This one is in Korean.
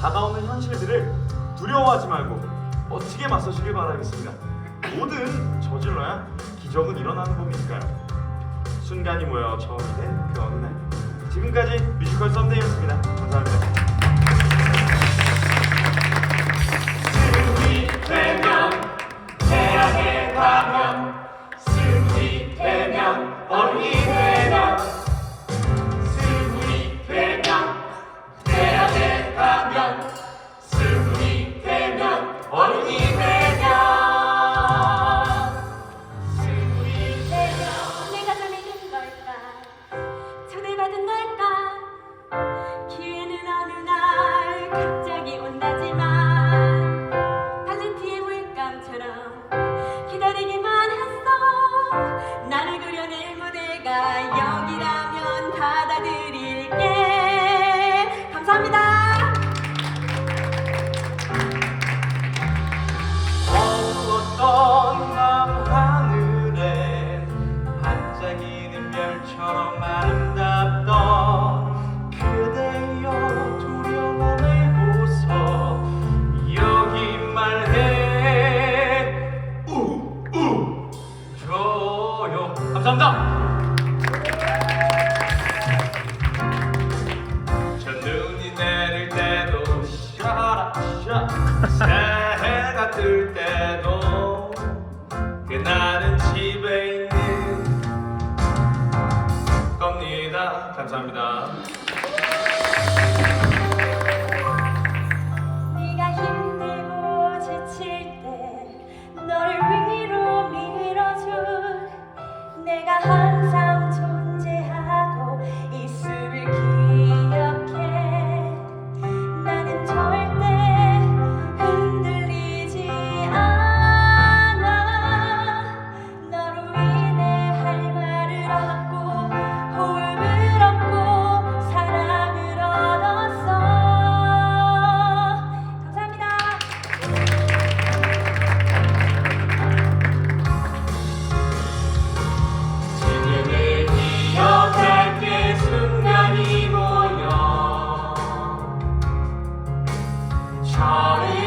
다가오는 현실들을 두려워하지 말고 어떻게 맞서시길 바라겠습니다. 모든 저질러야 기적은 일어나는 법이니까요. 순간이 모여 처음이 된그 어느 날. 지금까지 뮤지컬 썸데이였습니다. 감사합니다. 새해가 뜰 때도 그날은 집에 있는 겁니다. 감사합니다. Charlie.